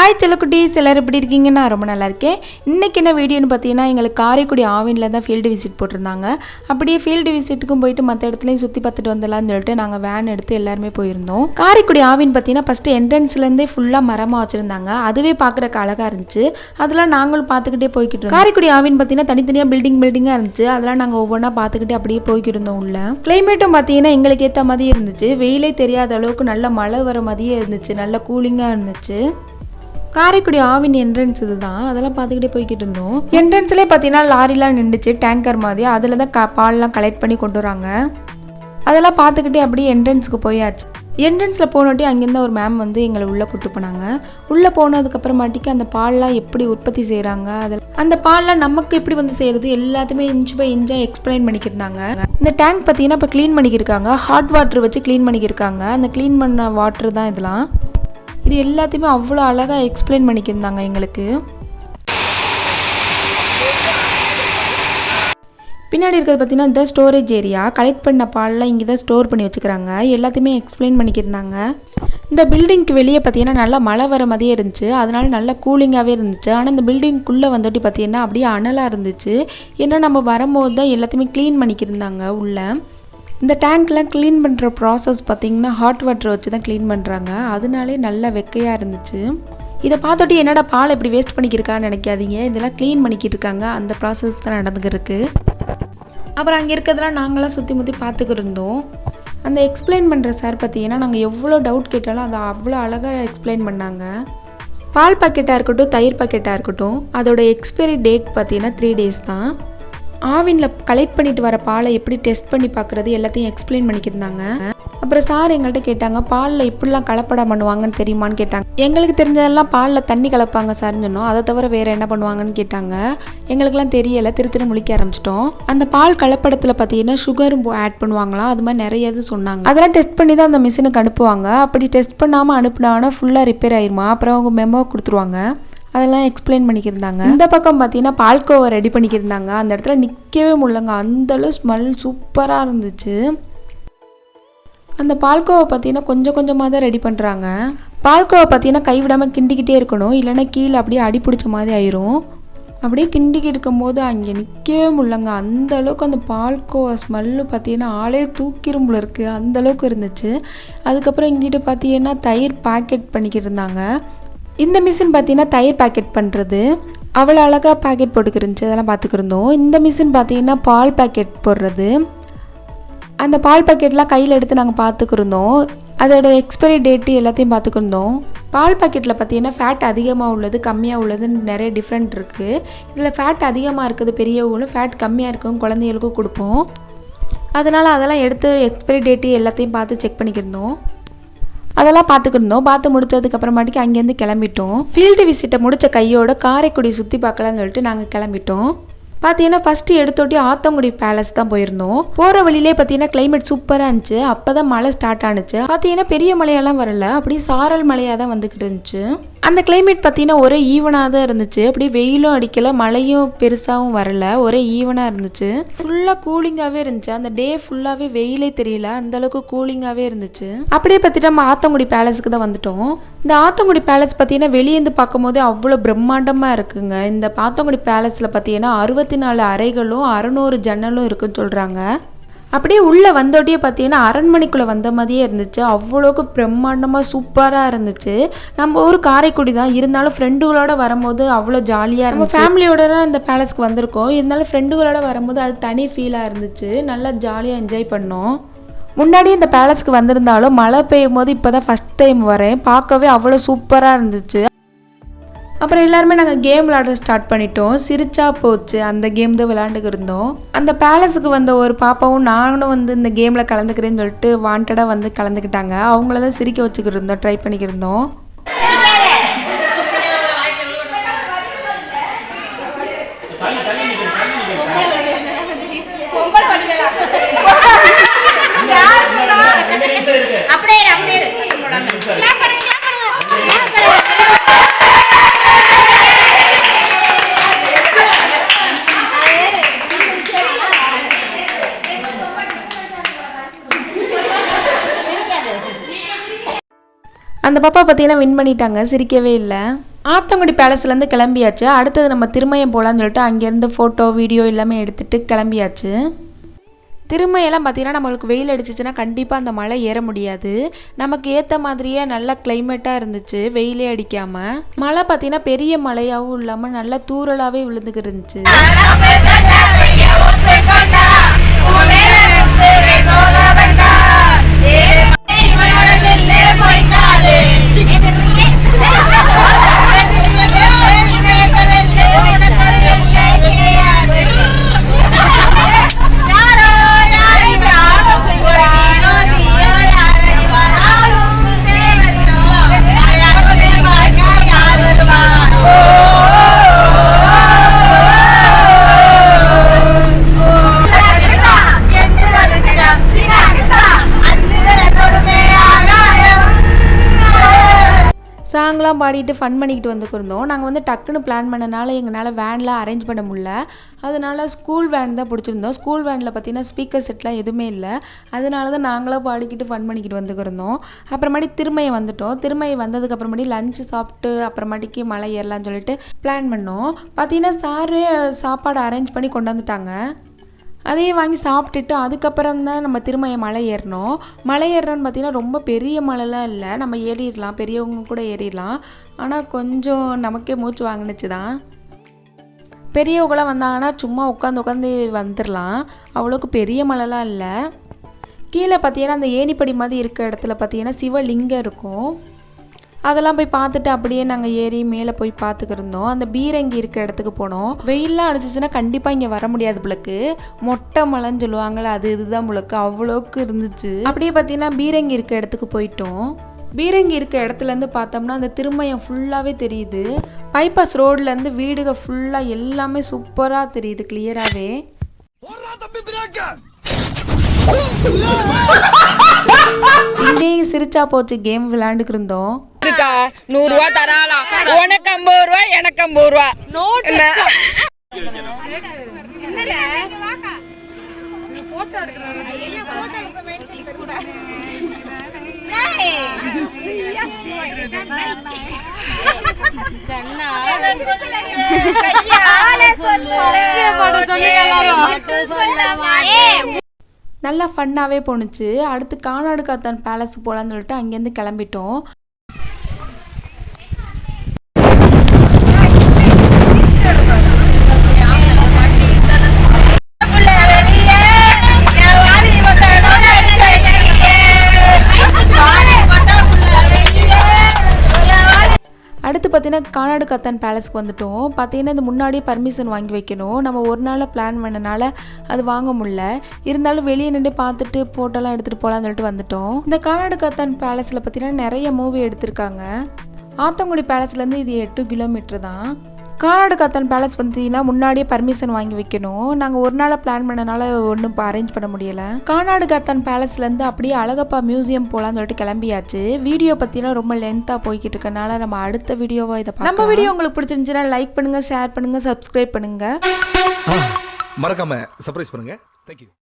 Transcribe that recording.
Hi செல்லக்குட்டீஸ் எல்லோரும் எப்படி இருக்கீங்க? நான் ரொம்ப நல்லா இருக்கேன். இன்றைக்கி என்ன வீடியோன்னு பார்த்தீங்கன்னா எங்களுக்கு காரைக்குடி ஆவினில் தான் ஃபீல்டு விசிட் போட்டிருந்தாங்க. அப்படியே ஃபீல்டு விசிட்டுக்கும் போயிட்டு மற்ற இடத்துலையும் சுற்றி பார்த்துட்டு வந்துடலாம்னு சொல்லிட்டு நாங்கள் வேன் எடுத்து எல்லாருமே போயிருந்தோம். காரைக்குடி ஆவின் பார்த்தீங்கன்னா ஃபஸ்ட்டு என்ட்ரன்ஸ்லேருந்தே ஃபுல்லாக மரமாக வச்சுருந்தாங்க. அதுவே பார்க்குறக்கு அழகாக இருந்துச்சு. அதெல்லாம் நாங்களும் பார்த்துக்கிட்டே போய்கிட்டு இருந்தோம். காரைக்குடி ஆவின் பார்த்தீங்கன்னா தனித்தனியாக பில்டிங் பில்டிங்காக இருந்துச்சு. அதெல்லாம் நாங்கள் ஒவ்வொன்றா பார்த்துக்கிட்டே அப்படியே போய்கிட்டு இருந்தோம் உள்ள. கிளைமேட்டும் பார்த்தீங்கன்னா எங்களுக்கு ஏற்ற மாதிரி இருந்துச்சு. வெயிலே தெரியாத அளவுக்கு நல்ல மழை வர மாதிரியே இருந்துச்சு. நல்ல கூலிங்காக இருந்துச்சு. காரைக்குடி ஆவின் என்ட்ரன்ஸ் இதுதான். அதெல்லாம் பார்த்துக்கிட்டே போய்கிட்டு இருந்தோம். என்ட்ரன்ஸ்லேயே பார்த்தீங்கன்னா லாரிலாம் நின்றுச்சு டேங்கர் மாதிரி. அதில் தான் க பால்லாம் கலெக்ட் பண்ணி கொண்டு வராங்க. அதெல்லாம் பார்த்துக்கிட்டே அப்படியே என்ட்ரன்ஸுக்கு போயாச்சு. என்ட்ரன்ஸில் போனோட்டி அங்கேருந்து ஒரு மேம் வந்து எங்களை உள்ளே கூட்டு போனாங்க. உள்ளே போனதுக்கப்புறமாட்டிக்கு அந்த பால்லாம் எப்படி உற்பத்தி செய்கிறாங்க அதில் அந்த பால்லாம் நமக்கு எப்படி வந்து செய்கிறது எல்லாத்தையுமே இன்ச் பை இன்ச்சாக எக்ஸ்பிளைன் பண்ணிக்கிருந்தாங்க. இந்த டேங்க் பார்த்தீங்கன்னா இப்போ க்ளீன் பண்ணிக்கிருக்காங்க. ஹாட் வாட்டர் வச்சு க்ளீன் பண்ணிக்கிருக்காங்க. அந்த க்ளீன் பண்ண வாட்டர் தான் இதெல்லாம். இது எல்லாத்தையுமே அவ்வளோ அழகாக எக்ஸ்பிளைன் பண்ணிக்கிருந்தாங்க எங்களுக்கு. பின்னாடி இருக்கிறது பார்த்தீங்கன்னா இந்த ஸ்டோரேஜ் ஏரியா கலெக்ட் பண்ண பால்லாம் இங்கே தான் ஸ்டோர் பண்ணி வச்சுக்கிறாங்க. எல்லாத்தையுமே எக்ஸ்பிளைன் பண்ணிக்கிருந்தாங்க. இந்த பில்டிங்க்கு வெளியே பார்த்தீங்கன்னா நல்லா மழை வர மாதிரியே இருந்துச்சு. அதனால நல்லா கூலிங்காகவே இருந்துச்சு. ஆனால் இந்த பில்டிங்குள்ளே வந்துட்டு பார்த்தீங்கன்னா அப்படியே அனலாக இருந்துச்சு. ஏன்னா நம்ம வரும்போது தான் எல்லாத்தையுமே க்ளீன் பண்ணிக்கிருந்தாங்க உள்ளே. இந்த டேங்க்லாம் க்ளீன் பண்ணுற ப்ராசஸ் பார்த்திங்கன்னா ஹாட் வாட்டர் வச்சு தான் க்ளீன் பண்ணுறாங்க அதனாலே நல்லா வெக்கையாக இருந்துச்சு. இதை பார்த்துட்டு என்னடா பால் இப்படி வேஸ்ட் பண்ணிக்கிருக்கான்னு நினைக்காதீங்க. இதெல்லாம் க்ளீன் பண்ணிக்கிட்டு இருக்காங்க. அந்த ப்ராசஸ் தான் நடந்துக்கிருக்கு. அப்புறம் அங்கே இருக்கிறதெல்லாம் நாங்களாம் சுற்றி முற்றி பார்த்துக்கிருந்தோம் அந்த எக்ஸ்பிளைன் பண்ணுற சார் பார்த்தீங்கன்னா நாங்கள் எவ்வளோ டவுட் கேட்டாலும் அதை அவ்வளோ அழகாக எக்ஸ்பிளைன் பண்ணாங்க. பால் பாக்கெட்டாக இருக்கட்டும் தயிர் பாக்கெட்டாக இருக்கட்டும் அதோட எக்ஸ்பைரி டேட் பார்த்தீங்கன்னா த்ரீ டேஸ் தான். ஆவினில் கலெக்ட் பண்ணிட்டு வர பாலை எப்படி டெஸ்ட் பண்ணி பார்க்குறது எல்லாத்தையும் எக்ஸ்பிளைன் பண்ணிக்கிருந்தாங்க. அப்புறம் சார் எங்கள்கிட்ட கேட்டாங்க பாலில் இப்படிலாம் கலப்படம் பண்ணுவாங்கன்னு தெரியுமான்னு கேட்டாங்க. எங்களுக்கு தெரிஞ்சதெல்லாம் பாலில் தண்ணி கலப்பாங்க சார்னு சொன்னோம். அதை தவிர வேறு என்ன பண்ணுவாங்கன்னு கேட்டாங்க. எங்களுக்குலாம் தெரியலை திரு திரு முழிக்க ஆரம்பிச்சிட்டோம். அந்த பால் கலப்படத்தில் பார்த்தீங்கன்னா சுகரும் ஆட் பண்ணுவாங்களாம். அது மாதிரி நிறைய இது சொன்னாங்க. அதெல்லாம் டெஸ்ட் பண்ணி தான் அந்த மிஷினுக்கு அனுப்புவாங்க. அப்படி டெஸ்ட் பண்ணாமல் அனுப்புனாங்கன்னா ஃபுல்லாக ரிப்பேர் ஆயிருமா? அப்புறம் அவங்க மெமோ கொடுத்துருவாங்க. அதெல்லாம் எக்ஸ்பிளைன் பண்ணிக்கிருந்தாங்க. இந்த பக்கம் பார்த்தீங்கன்னா பால்கோவை ரெடி பண்ணிக்கிருந்தாங்க. அந்த இடத்துல நிற்கவே முடியலங்க. அந்தளவு ஸ்மெல் சூப்பராக இருந்துச்சு. அந்த பால்கோவை பார்த்தீங்கன்னா கொஞ்சம் கொஞ்சமாக தான் ரெடி பண்ணுறாங்க பால்கோவை பார்த்தீங்கன்னா கைவிடாமல் கிண்டிக்கிட்டே இருக்கணும். இல்லைன்னா கீழே அப்படியே அடி பிடிச்ச மாதிரி ஆயிரும். அப்படியே கிண்டிக்கிட்டு இருக்கும்போது அங்கே நிற்கவே முடியலங்க. அந்த அளவுக்கு அந்த பால்கோவா ஸ்மெல்லு பார்த்தீங்கன்னா ஆளே தூக்கிரும் போல இருக்குது அந்த அளவுக்கு இருந்துச்சு. அதுக்கப்புறம் இங்கிட்டு பார்த்தீங்கன்னா தயிர் பாக்கெட் பண்ணிக்கிட்டு இருந்தாங்க. இந்த மிஷின் பார்த்தீங்கன்னா தயிர் பாக்கெட் பண்ணுறது அவ்வளோ அழகாக பாக்கெட் போட்டுக்கிருந்துச்சு அதெல்லாம் பார்த்துக்கிருந்தோம் இந்த மிஷின் பார்த்தீங்கன்னா பால் பாக்கெட் போடுறது. அந்த பால் பாக்கெட்லாம் கையில் எடுத்து நாங்கள் பார்த்துக்கிருந்தோம் அதோட எக்ஸ்பைரி டேட்டு எல்லாத்தையும் பார்த்துக்கிருந்தோம் பால் பாக்கெட்டில் பார்த்தீங்கன்னா ஃபேட் அதிகமாக உள்ளது கம்மியாக உள்ளதுன்னு நிறைய டிஃப்ரெண்ட் இருக்குது இதில் ஃபேட் அதிகமாக இருக்குது பெரியவங்களும் ஃபேட் கம்மியாக இருக்கும் குழந்தைகளுக்கும் கொடுப்போம். அதனால் அதெல்லாம் எடுத்து எக்ஸ்பைரி டேட்டு எல்லாத்தையும் பார்த்து செக் பண்ணிக்கிருந்தோம். அதெல்லாம் பார்த்துக்கிருந்தோம். பார்த்து முடிச்சதுக்கப்புறமாட்டிக்கு அங்கேருந்து கிளம்பிட்டோம். ஃபீல்டு விசிட்டை முடித்த கையோட காரைக்குடி சுற்றி பார்க்கலாம்னு சொல்லிட்டு நாங்கள் கிளம்பிட்டோம். பார்த்தீங்கன்னா ஃபஸ்ட்டு எடுத்தோட்டி ஆத்தங்குடி பேலஸ் தான் போயிருந்தோம். போகிற வழியிலே பார்த்தீங்கன்னா கிளைமேட் சூப்பராக இருந்துச்சு. அப்போ தான் மழை ஸ்டார்ட் ஆனுச்சு. பார்த்தீங்கன்னா பெரிய மழையெல்லாம் வரல. அப்படியே சாரல் மழையாக தான் வந்துக்கிட்டு இருந்துச்சு. அந்த கிளைமேட் பார்த்தீங்கன்னா ஒரே ஈவனாக தான் இருந்துச்சு. அப்படியே வெயிலும் அடிக்கலை மழையும் பெருசாகவும் வரல. ஒரே ஈவனாக இருந்துச்சு. ஃபுல்லாக கூலிங்காகவே இருந்துச்சு. அந்த டே ஃபுல்லாகவே வெயிலே தெரியல. அந்தளவுக்கு கூலிங்காகவே இருந்துச்சு. அப்படியே பார்த்துட்டு நம்ம ஆத்தங்குடி பேலஸுக்கு தான் வந்துட்டோம். இந்த ஆத்தங்குடி பேலஸ் பார்த்தீங்கன்னா வெளியேந்து பார்க்கும்போதே அவ்வளோ பிரம்மாண்டமாக இருக்குங்க. இந்த ஆத்தங்குடி பேலஸில் பார்த்தீங்கன்னா அறுபத்தி நாலு அறைகளும் அறநூறு ஜன்னலும் இருக்குன்னு சொல்கிறாங்க அப்படியே உள்ளே வந்தோட்டியே பார்த்தீங்கன்னா அரண்மனைக்குள்ளே வந்த மாதிரியே இருந்துச்சு. அவ்வளோக்கு பிரம்மாண்டமாக சூப்பராக இருந்துச்சு. நம்ம ஊர் காரைக்குடி தான். இருந்தாலும் ஃப்ரெண்டுகளோட வரும்போது அவ்வளோ ஜாலியாக நம்ம ஃபேமிலியோட தான் இந்த பேலஸ்க்கு வந்திருக்கோம். இருந்தாலும் ஃப்ரெண்டுகளோட வரும்போது அது தனி ஃபீலாக இருந்துச்சு. நல்லா ஜாலியாக என்ஜாய் பண்ணோம். முன்னாடி இந்த பேலஸ்க்கு வந்திருந்தாலும் மழை பெய்யும் போது இப்போ தான் ஃபஸ்ட் டைம் வரேன். பார்க்கவே அவ்வளோ சூப்பராக இருந்துச்சு. அப்புறம் எல்லாருமே நாங்கள் கேம் விளாட ஸ்டார்ட் பண்ணிட்டோம். சிரிச்சா போச்சு. அந்த கேம் தான் விளாண்டுக்கு இருந்தோம். அந்த பேலஸுக்கு வந்த ஒரு பாப்பாவும் நானும் வந்து இந்த கேமில் கலந்துக்கிறேன்னு சொல்லிட்டு வாண்டடாக வந்து கலந்துக்கிட்டாங்க. அவங்கள தான் சிரிக்க வச்சுக்கிட்டு இருந்தோம். ட்ரை பண்ணிக்கிருந்தோம் அந்த பாப்பா பார்த்தீங்கன்னா வின் பண்ணிட்டாங்க சிரிக்கவே இல்லை. ஆத்தங்குடி பேலஸ்லேருந்து கிளம்பியாச்சு. அடுத்தது நம்ம திருமயம் போகலான்னு சொல்லிட்டு அங்கேருந்து ஃபோட்டோ வீடியோ எல்லாமே எடுத்துகிட்டு கிளம்பியாச்சு. திருமையெல்லாம் பார்த்தீங்கன்னா நம்மளுக்கு வெயில் அடிச்சிச்சுன்னா கண்டிப்பாக அந்த மலை ஏற முடியாது. நமக்கு ஏற்ற மாதிரியே நல்ல கிளைமேட்டாக இருந்துச்சு வெயிலே அடிக்காமல் மழை பார்த்தீங்கன்னா பெரிய மழையாகவும் இல்லாமல் நல்லா தூறலாகவே விழுந்துக்கிருந்துச்சு இருந்துச்சு சாங்லாம் பாடிட்டு ஃபன் பண்ணிக்கிட்டு வந்துக்கிருந்தோம். நாங்கள் வந்து டக்குன்னு பிளான் பண்ணனால எங்களால் வேன்லாம் அரேஞ்ச் பண்ண முடியல. அதனால ஸ்கூல் வேன் தான் பிடிச்சிருந்தோம். ஸ்கூல் வேனில் பார்த்தீங்கன்னா ஸ்பீக்கர் செட்லாம் எதுவுமே இல்லை. அதனால தான் நாங்களாம் பாடிக்கிட்டு ஃபன் பண்ணிக்கிட்டு வந்துக்கிருந்தோம். அப்புறமாட்டி திருமையை வந்துட்டோம். திருமையை வந்ததுக்கு அப்புறமாட்டி லஞ்சு சாப்பிட்டு அப்புறமாட்டிக்கு மலை ஏறலாம்னு சொல்லிட்டு பிளான் பண்ணோம். பார்த்தீங்கன்னா சாரு சாப்பாடு அரேஞ்ச் பண்ணி கொண்டு வந்துட்டாங்க. அதையே வாங்கி சாப்பிட்டுட்டு அதுக்கப்புறம் தான் நம்ம திருமய மலை ஏறினோம் மலை ஏறுறோன்னு பார்த்தீங்கன்னா ரொம்ப பெரிய மலைலாம் இல்லை. நம்ம ஏறிடலாம். பெரியவங்க கூட ஏறிடலாம். ஆனால் கொஞ்சம் நமக்கே மூச்சு வாங்கினுச்சு தான் பெரியவங்களாம் வந்தாங்கன்னா சும்மா உட்காந்து உட்காந்து வந்துடலாம். அவ்வளோக்கு பெரிய மலைலாம் இல்லை. கீழே பார்த்தீங்கன்னா அந்த ஏணிப்படி மாதிரி இருக்க இடத்துல பார்த்தீங்கன்னா சிவலிங்கம் இருக்கும். அதெல்லாம் போய் பார்த்துட்டு அப்படியே நாங்கள் ஏறி மேலே போய் பார்த்துக்கிருந்தோம். அந்த பீரங்கி இருக்க இடத்துக்கு போனோம். வெயில்லாம் அடிச்சிச்சுன்னா கண்டிப்பாக இங்கே வர முடியாது புளுக்கு மொட்டை மலைன்னு சொல்லுவாங்கள்ல அது இதுதான் புளுக்கு அவ்வளோக்கு இருந்துச்சு. அப்படியே பார்த்தீங்கன்னா பீரங்கி இருக்க இடத்துக்கு போயிட்டோம். பீரங்கி இருக்க இடத்துலேருந்து பார்த்தோம்னா அந்த திருமயம் ஃபுல்லாகவே தெரியுது. பைபாஸ் ரோட்லேருந்து வீடுக ஃபுல்லாக எல்லாமே சூப்பராக தெரியுது கிளியராகவே இங்கே சிரிச்சா போச்சு கேம் விளையாண்டுக்கிருந்தோம். இருந்தோம் இருக்கா நூறு ரூபா தராலாம் உனக்கு ஐம்பது ரூபா எனக்கு ஐம்பது ரூபா. இல்ல. நல்லா ஃபன்னாகவே போணுச்சு. அடுத்து கானாடு காத்தான் பேலஸ் போகலான்னு சொல்லிட்டு அங்கேருந்து கிளம்பிட்டோம். அடுத்து பார்த்தீங்கன்னா கானாடு கத்தான் பேலஸ்க்கு வந்துட்டோம். பார்த்தீங்கன்னா இது முன்னாடியே பர்மிஷன் வாங்கி வைக்கணும். நம்ம ஒரு நாளில் பிளான் பண்ணனால அது வாங்க முடியல. இருந்தாலும் வெளியே நின்று பார்த்துட்டு ஃபோட்டோலாம் எடுத்துகிட்டு போகலான்னு சொல்லிட்டு வந்துட்டோம். இந்த கானாடு கத்தான் பேலஸில் பார்த்தீங்கன்னா நிறைய மூவி எடுத்திருக்காங்க. ஆத்தங்குடி பேலஸ்லேருந்து இது எட்டு கிலோமீட்டர் தான். கானாடு காத்தான் பேலஸ் பார்த்தீங்கன்னா முன்னாடியே பர்மிஷன் வாங்கி வைக்கணும். நாங்கள் ஒரு நாளாக பிளான் பண்ணனால ஒன்றும் இப்போ அரேஞ்ச் பண்ண முடியலை. கானாடு காத்தான் பேலஸ்லேருந்து அப்படியே அழகப்பா மியூசியம் போகலான்னு சொல்லிட்டு கிளம்பியாச்சு. வீடியோ பற்றினா ரொம்ப லென்த்தாக போய்கிட்டு இருக்கனால நம்ம அடுத்த வீடியோவை இதை நம்ம வீடியோ உங்களுக்கு பிடிச்சிருந்துச்சுன்னா லைக் பண்ணுங்கள் ஷேர் பண்ணுங்கள் சப்ஸ்கிரைப் பண்ணுங்கள் மறக்காம சர்ப்ரைஸ் பண்ணுங்க. தேங்க்யூ